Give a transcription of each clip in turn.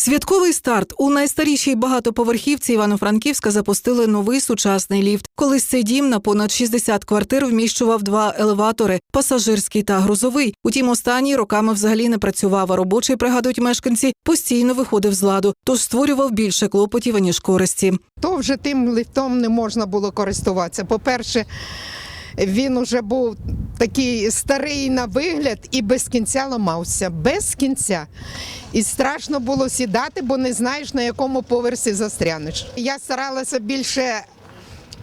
Святковий старт у найстарішій багатоповерхівці Івано-Франківська запустили новий сучасний ліфт. Колись цей дім на понад 60 квартир вміщував два елеватори пасажирський та грузовий. Утім, останній роками взагалі не працював. А робочий пригадують мешканці постійно виходив з ладу, тож створював більше клопотів аніж користі. то вже тим ліфтом не можна було користуватися. По-перше, він уже був такий старий на вигляд і без кінця ламався. Без кінця. І страшно було сідати, бо не знаєш, на якому поверсі застрянеш. Я старалася більше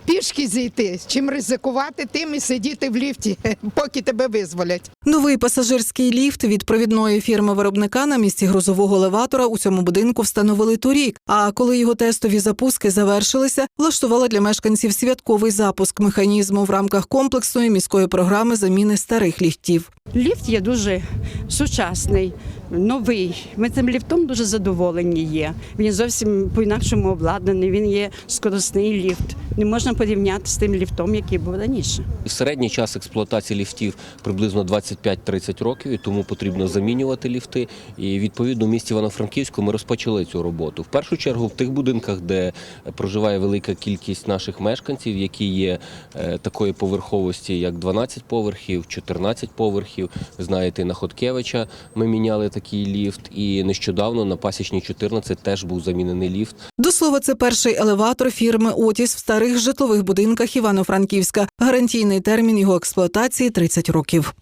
пішки зійти, чим ризикувати тим і сидіти в ліфті, поки тебе визволять. Новий пасажирський ліфт від провідної фірми виробника на місці грузового елеватора у цьому будинку встановили торік. А коли його тестові запуски завершилися, влаштували для мешканців святковий запуск механізму в рамках комплексної міської програми заміни старих ліфтів. Ліфт є дуже сучасний, новий. Ми цим ліфтом дуже задоволені є. Він зовсім по-інакшому обладнаний. Він є скоростний ліфт. Не можна порівняти з тим ліфтом, який був раніше. Середній час експлуатації ліфтів приблизно 25-30 років, і тому потрібно замінювати ліфти. І відповідно в місті Івано-Франківську ми розпочали цю роботу. В першу чергу в тих будинках, де проживає велика кількість наших мешканців, які є е, такої поверховості, як 12 поверхів, 14 поверхів. Знаєте, на Хоткевича ми міняли такий ліфт, і нещодавно на пасічній 14 теж був замінений ліфт. До слова, це перший елеватор фірми Отіс в старих житлових будинках Івано-Франківська. Гарантійний термін його експлуатації 30 років.